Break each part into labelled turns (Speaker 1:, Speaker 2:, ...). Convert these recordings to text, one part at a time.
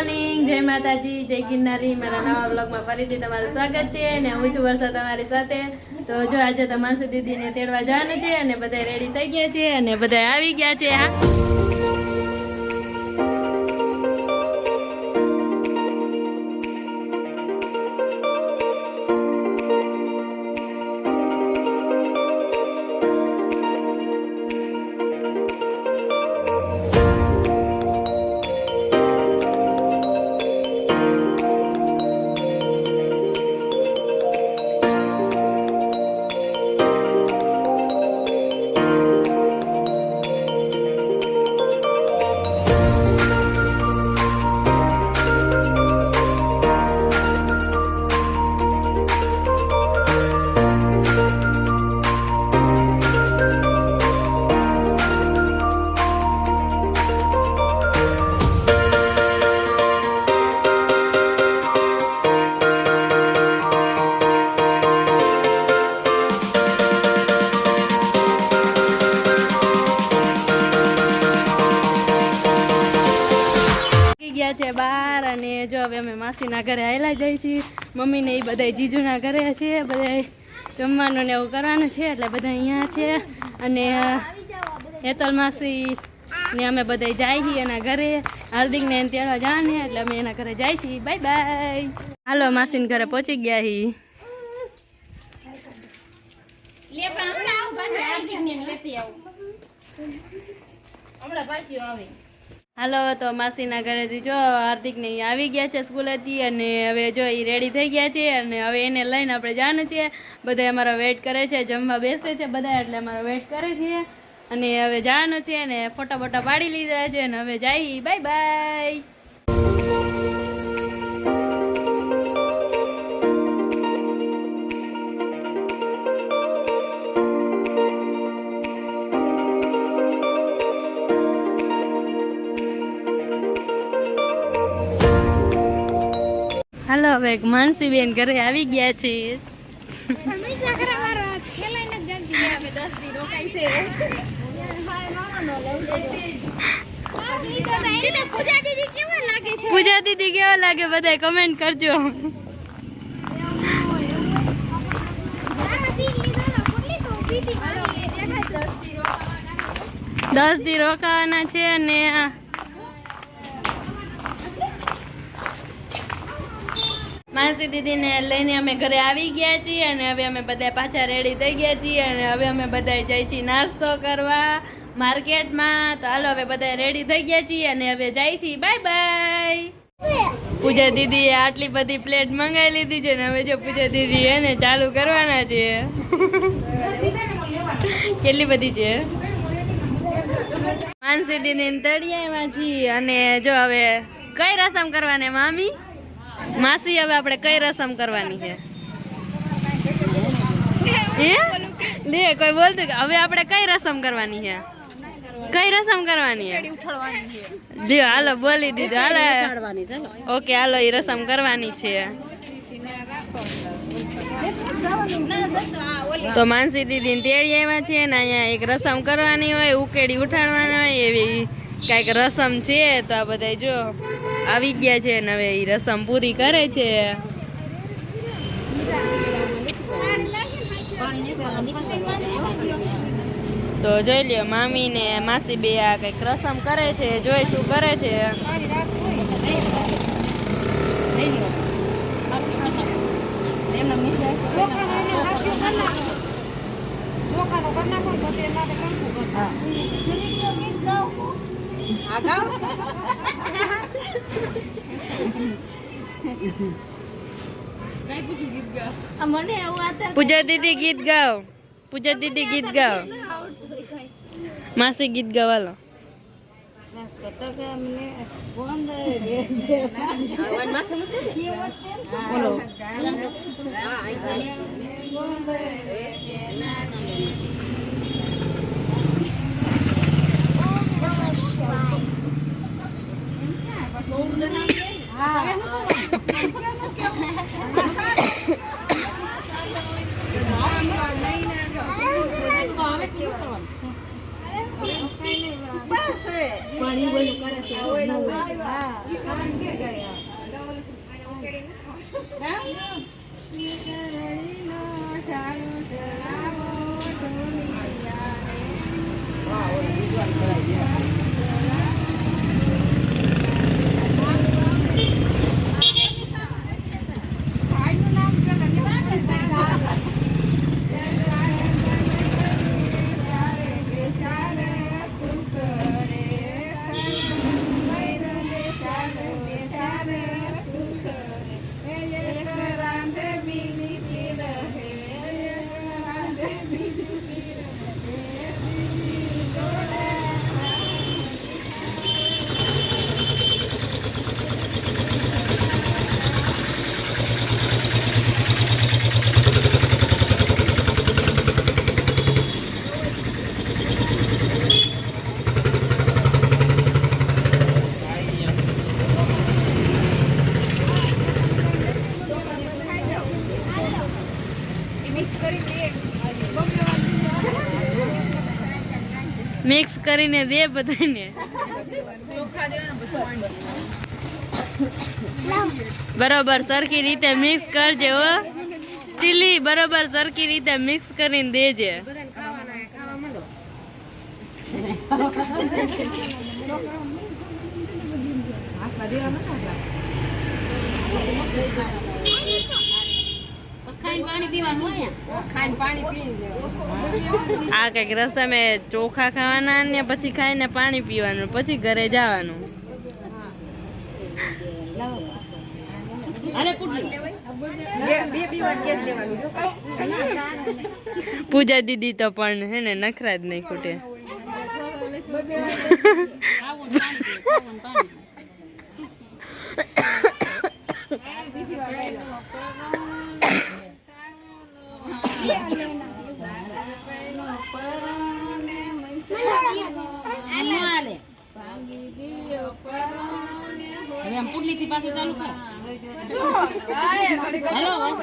Speaker 1: Morning જય માતાજી, જય ગિરનારી. મારા નવા બ્લોગમાં ફરીથી તમારું સ્વાગત છે અને હું છું વર્ષા તમારી સાથે. તો જો આજે તો માનસી દીદીને તેડવા જવાનું છે અને બધા રેડી થઈ ગયા છે અને બધા આવી ગયા છે, હા. જો હવે અમે માસીના ઘરે આવેલા જઈએ છીએ. મમ્મીને એ બધા જીજુના ઘરે છે બધા જમવાનું ને એવું કરવાનું છે, એટલે બધા અહીંયા છે. અને હેતલ માસી ને અમે બધા જાય છીએ એના ઘરે. હાર્દિકને એને તેડવા જવાને, એટલે અમે એના ઘરે જાય છીએ. Bye bye. હાલો, માસીના ઘરે પહોંચી ગયા છીએ હાલો, તો માસીના ઘરેથી જો હાર્દિક ને આવી ગયા છે સ્કૂલેથી અને હવે જો એ રેડી થઈ ગયા છે અને હવે એને લઈને આપણે જવાનું છીએ બધા અમારો વેઇટ કરે છે, જમવા બેસે છે બધા એટલે અમારો વેઇટ કરે છે. અને હવે જવાનું છે અને ફોટા બોટા પાડી લીધા છે અને હવે જઈ બાય બાય હવે માનસીબેન ઘરે આવી ગયા છે. પૂજા દીદી કેવા લાગે બધા કમેન્ટ કરજો. દસ દી રોકાવાના છે અને માનસી દીદીને લઈને અમે ઘરે આવી ગયા છીએ અને હવે અમે બધા પાછા રેડી થઈ ગયા છીએ અને હવે અમે બધા જઈ છીએ નાસ્તો કરવા માર્કેટમાં. તો હાલો હવે બધા રેડી થઈ ગયા છીએ અને હવે જાય છીએ. બાય બાય પૂજા દીદીએ આટલી બધી પ્લેટ મંગાવી લીધી છે ને હવે જો પૂજા દીદી એને ચાલુ કરવાના છે. કેટલી બધી છે? માનસી દીદી તળિયામાં છીએ અને જો હવે કઈ રસમ કરવાની, મામી? માસી હવે આપણે કઈ રસમ કરવાની છે? લે, કોઈ બોલતું કે હવે આપણે કઈ રસમ કરવાની છે? કઈ રસમ કરવાની છે? લ્યો હાલો, બોલી દીધું. હાલો. ઓકે, હાલો એ રસમ કરવાની છે. તો માનસી દીદી તેડી આવ્યા છે ને અહીંયા એક રસમ કરવાની હોય, ઉકેડી ઉઠાડવાની હોય એવી કાંઈક રસમ છે તો આ બધા જો. આવી ગયા છે ને હવે એ રસમ પૂરી કરે છે. તો જોઈ લ્યો મામી ને માસી બે આ કંઈક રસમ કરે છે જોઈ શું કરે છે. Puja Didi git gaw. Puja Didi git gaw. Masih git gaw lo. Yeah. Mix કરીને દે બધાને. બરોબર સરખી રીતે મિક્સ કરજે હો. ચીલી બરોબર સરખી રીતે મિક્સ કરીને દેજે. આ કંઈક રસ્તામાં ચોખા ખાવાના ને પછી ખાઈને પાણી પીવાનું પછી ઘરે જવાનું. પૂજા દીદી તો પણ હે ને નખરા જ નહીં ખૂટે.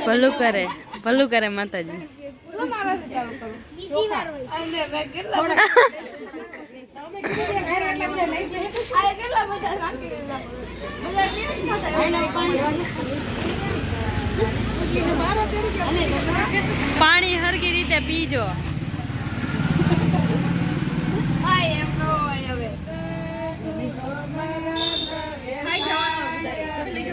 Speaker 1: ભલું કરે ભલું કરે માતાજી. પાણી હરકી રીતે પીજો.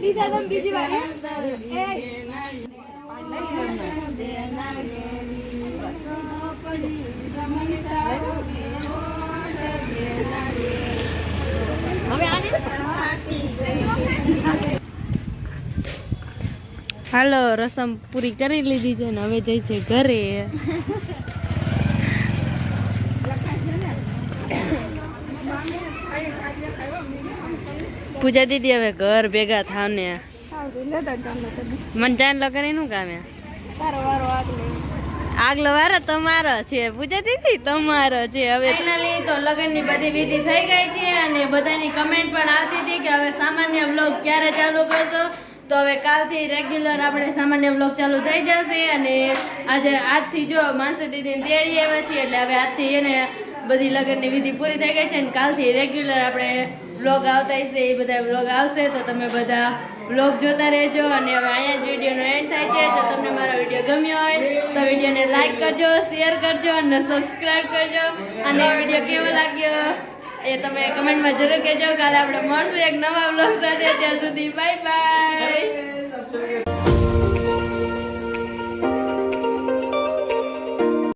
Speaker 2: લીધા તમે બીજી વાર
Speaker 1: હાલો રસમ પૂરી કરી લીધી છે ને હવે જઈ છે ઘરે. પૂજા દીદી હવે ઘર ભેગા થાવ ને મને ચાંદ લગન એનું કામ આગલો વારો તમારો છે પૂજા દીદી તમારો છે. હવે ફાઇનલી તો લગ્નની બધી વિધિ થઈ ગઈ છે અને બધાની કમેન્ટ પણ આવતી હતી કે હવે સામાન્ય વ્લોગ ક્યારે ચાલુ કરશો? તો હવે કાલથી રેગ્યુલર આપણે સામાન્ય વ્લોગ ચાલુ થઈ જશે અને આજે આજથી જો માનસી દીદીને તેડી આવ્યા છીએ એટલે હવે આજથી એને બધી લગ્નની વિધિ પૂરી થઈ ગઈ છે અને કાલથી રેગ્યુલર આપણે વ્લોગ આવતા હશે, એ બધા વ્લોગ આવશે, તો તમે બધા વ્લોગ જોતા રહેજો. અને હવે અહીંયા જ વિડીયોનો એન્ડ થાય છે. જો તમને મારો વીડિયો ગમ્યો હોય, તો વિડીયોને લાઇક કરજો શેર કરજો, અને સબસ્ક્રાઈબ કરજો. અને વીડિયો કેવો લાગ્યો, એ તમે કમેન્ટમાં જરૂર કહેજો. કાલે આપણે મળશું એક નવા વ્લોગ સાથે. ત્યાં સુધી બાય બાય